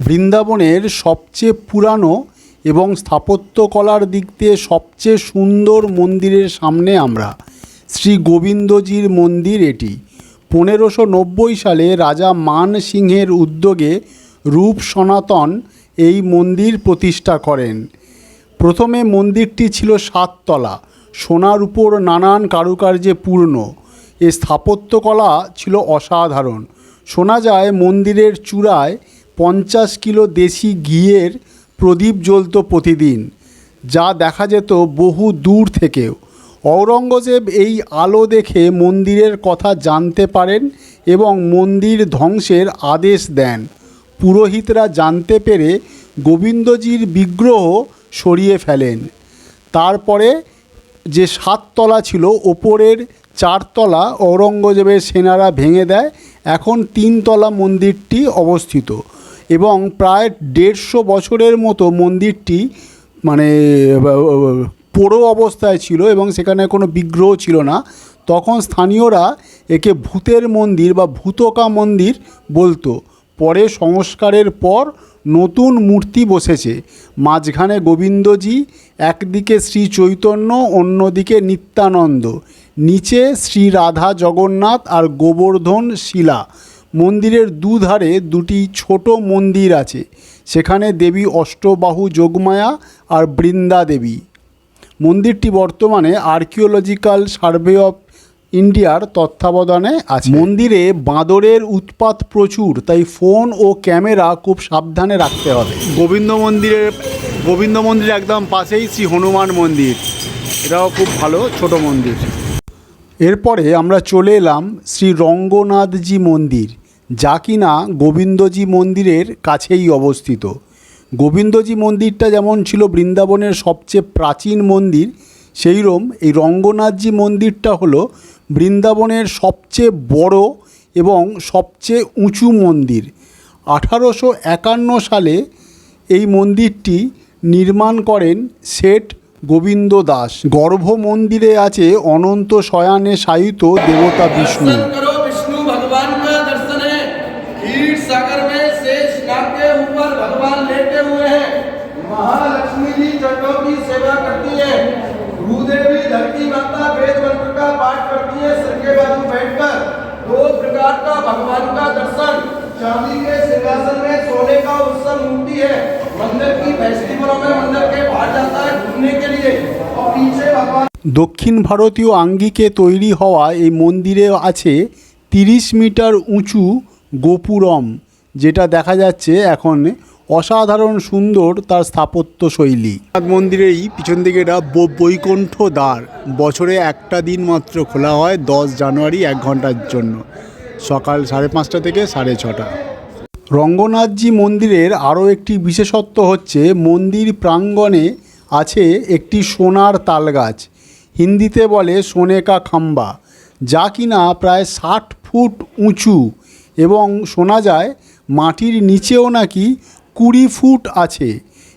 বৃন্দাবনের সবচেয়ে পুরানো এবং স্থাপত্যকলার দিক দিয়ে সবচেয়ে সুন্দর মন্দিরের সামনে আমরা, শ্রী গোবিন্দজির মন্দির এটি। পনেরোশো নব্বই সালে রাজা মান সিংহের উদ্যোগে রূপ সনাতন এই মন্দির প্রতিষ্ঠা করেন। প্রথমে মন্দিরটি ছিল সাততলা, সোনার উপর নানান কারুকার্যে পূর্ণ। এ স্থাপত্যকলা ছিল অসাধারণ। শোনা যায় মন্দিরের চূড়ায় পঞ্চাশ কিলো দেশি ঘিয়ের প্রদীপ জ্বলত প্রতিদিন, যা দেখা যেত বহু দূর থেকেও। ঔরঙ্গজেব এই আলো দেখে মন্দিরের কথা জানতে পারেন এবং মন্দির ধ্বংসের আদেশ দেন। পুরোহিতরা জানতে পেরে গোবিন্দজির বিগ্রহ সরিয়ে ফেলেন। তারপরে যে সাততলা ছিল, ওপরের চারতলা ঔরঙ্গজেবের সেনারা ভেঙে দেয়। এখন তিনতলা মন্দিরটি অবস্থিত। এবং প্রায় দেড়শো বছরের মতো মন্দিরটি মানে পোড়ো অবস্থায় ছিল এবং সেখানে কোনো বিগ্রহ ছিল না। তখন স্থানীয়রা একে ভূতের মন্দির বা ভূতকা মন্দির বলতো। পরে সংস্কারের পর নতুন মূর্তি বসেছে। মাঝখানে গোবিন্দজি, একদিকে শ্রী চৈতন্য, অন্যদিকে নিত্যানন্দ। নিচে শ্রী রাধা জগন্নাথ আর গোবর্ধন শিলা। মন্দিরের দুধারে দুটি ছোট মন্দির আছে। সেখানে দেবী অষ্টবাহু যোগমায়া আর বৃন্দা দেবী। মন্দিরটি বর্তমানে আর্কিওলজিক্যাল সার্ভে অফ ইন্ডিয়ার তত্ত্বাবধানে আছে। মন্দিরে বাঁদরের উৎপাত প্রচুর তাই ফোন ও ক্যামেরা খুব সাবধানে রাখতে হবে। গোবিন্দ মন্দিরের গোবিন্দ মন্দির একদম পাশেই শ্রী হনুমান মন্দির। এটাও খুব ভালো ছোট মন্দির। এরপরে আমরা চলে এলাম শ্রী রঙ্গনাথজি মন্দির। যা কিনা গোবিন্দজি মন্দিরের কাছেই অবস্থিত। গোবিন্দজি মন্দিরটা যেমন ছিল বৃন্দাবনের সবচেয়ে প্রাচীন মন্দির, সেইরম এই রঙ্গনাথজি মন্দিরটা হলো বৃন্দাবনের সবচেয়ে বড় এবং সবচেয়ে উঁচু মন্দির। আঠারোশো একান্ন সালে এই মন্দিরটি নির্মাণ করেন শেঠ গোবিন্দ দাস। গর্ভ মন্দিরে আছে অনন্ত শয়ানে শায়িত দেবতা বিষ্ণু। भगवान लेटे हुए हैं महालक्ष्मी जी चरणों की सेवा करती है भूदेवी धरती माता वेद मंत्र का पाठ करती है सर के बाजू बैठकर दो प्रकार का भगवान का दर्शन चांदी के सिंहासन में सोने का उत्सव मूर्ति है मंदिर की फेस्टिवलों में मंदिर के बाहर जाता है घूमने के लिए और पीछे भगवान দক্ষিণ ভারতীয় আঙ্গিকে তৈরি হওয়া এই মন্দিরে আছে তিরিশ মিটার উঁচু গোপুরম যেটা দেখা যাচ্ছে এখন অসাধারণ সুন্দর তার স্থাপত্য শৈলী। মন্দিরেই পিছন দিকে এটা বৈকুণ্ঠ দ্বার। বছরে একটা দিন মাত্র খোলা হয় দশ জানুয়ারি এক ঘণ্টার জন্য। সকাল সাড়ে পাঁচটা থেকে সাড়ে ছটা। রঙ্গনাথজি মন্দিরের আরও একটি বিশেষত্ব হচ্ছে, মন্দির প্রাঙ্গণে আছে একটি সোনার তালগাছ। হিন্দিতে বলে সোনেকা খাম্বা, যা কিনা প্রায় ষাট ফুট উঁচু এবং শোনা যায় মাটির নিচেও নাকি কুড়ি ফুট আছে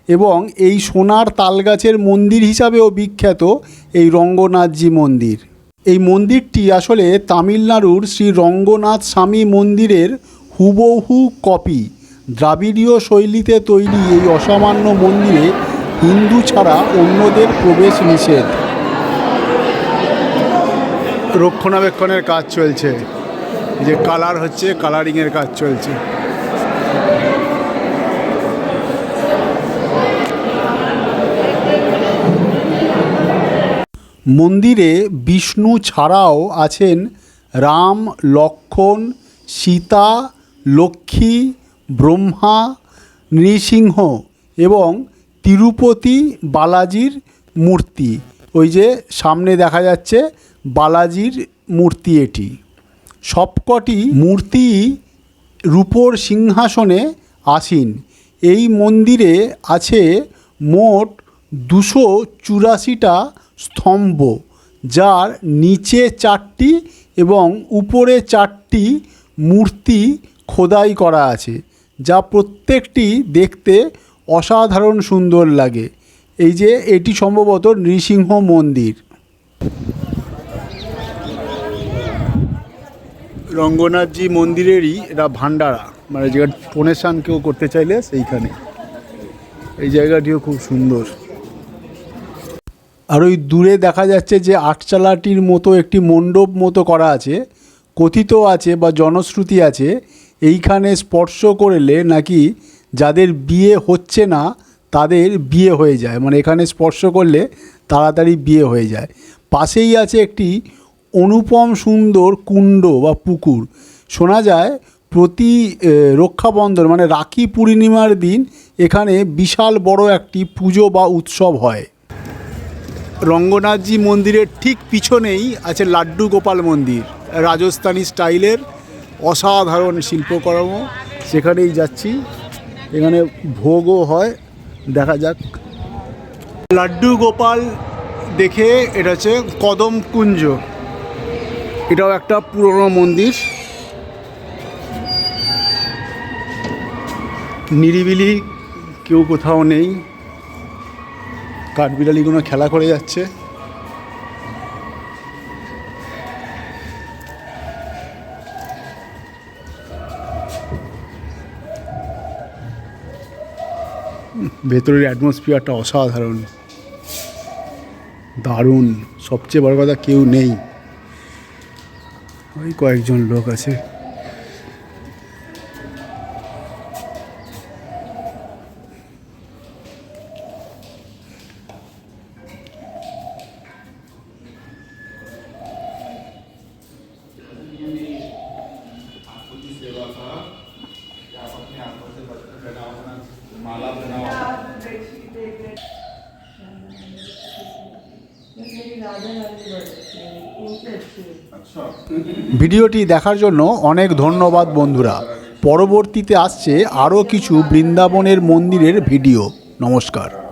এবং এই সোনার তালগাছের মন্দির হিসাবেও বিখ্যাত এই রঙ্গনাথজি মন্দির। এই মন্দিরটি আসলে তামিলনাড়ুর শ্রী রঙ্গনাথ স্বামী মন্দিরের হুবহু কপি। দ্রাবিড়ীয় শৈলীতে তৈরি এই অসামান্য মন্দিরে হিন্দু ছাড়া অন্যদের প্রবেশ নিষেধ। রক্ষণাবেক্ষণের কাজ চলছে। যে কালার হচ্ছে কালারিংয়ের কাজ চলছে। মন্দিরে বিষ্ণু ছাড়াও আছেন রাম, লক্ষণ, সীতা, লক্ষ্মী, ব্রহ্মা, নৃসিংহ এবং তিরুপতি বালাজির মূর্তি। ওই যে সামনে দেখা যাচ্ছে বালাজির মূর্তি এটি। সবকটি মূর্তি রূপোর সিংহাসনে আসীন। এই মন্দিরে আছে মোট দুশো চুরাশিটা স্তম্ভ, যার নিচে চারটি এবং উপরে চারটি মূর্তি খোদাই করা আছে, যা প্রত্যেকটি দেখতে অসাধারণ সুন্দর লাগে। এই যে, এটি সম্ভবত নৃসিংহ মন্দির। রঙ্গনাথজি মন্দিরেরই এটা ভান্ডারা মানে যেখানে ডোনেশান কেউ করতে চাইলে সেইখানে। এই জায়গাটিও খুব সুন্দর। আর ওই দূরে দেখা যাচ্ছে যে আটচালাটির মতো একটি মণ্ডপ মতো করা আছে, কথিত আছে বা জনশ্রুতি আছে, এইখানে স্পর্শ করলে নাকি যাদের বিয়ে হচ্ছে না, তাদের বিয়ে হয়ে যায়। মানে এখানে স্পর্শ করলে তাড়াতাড়ি বিয়ে হয়ে যায়। পাশেই আছে একটি অনুপম সুন্দর কুণ্ড বা পুকুর। শোনা যায় প্রতি রক্ষাবন্ধন মানে রাখি পূর্ণিমার দিন এখানে বিশাল বড় একটি পুজো বা উৎসব হয়। রঙ্গনাথজি মন্দিরের ঠিক পিছনেই আছে লাড্ডু গোপাল মন্দির। রাজস্থানী স্টাইলের অসাধারণ শিল্পকর্ম। সেখানেই যাচ্ছি। এখানে ভোগও হয়। দেখা যাক। লাড্ডু গোপাল দেখে এটা হচ্ছে কদম কুঞ্জ। এটাও একটা পুরনো মন্দির। নিরিবিলি কেউ কোথাও নেই। কাঠবিড়ালিগুলো খেলা করে যাচ্ছে। ভেতরের অ্যাটমসফিয়ারটা অসাধারণ। দারুণ। সবচেয়ে বড় কথা কেউ নেই। ওই কয়েকজন লোক আছে। ভিডিওটি দেখার জন্য অনেক ধন্যবাদ বন্ধুরা। পরবর্তীতে আসছে আরও কিছু বৃন্দাবনের মন্দিরের ভিডিও। নমস্কার।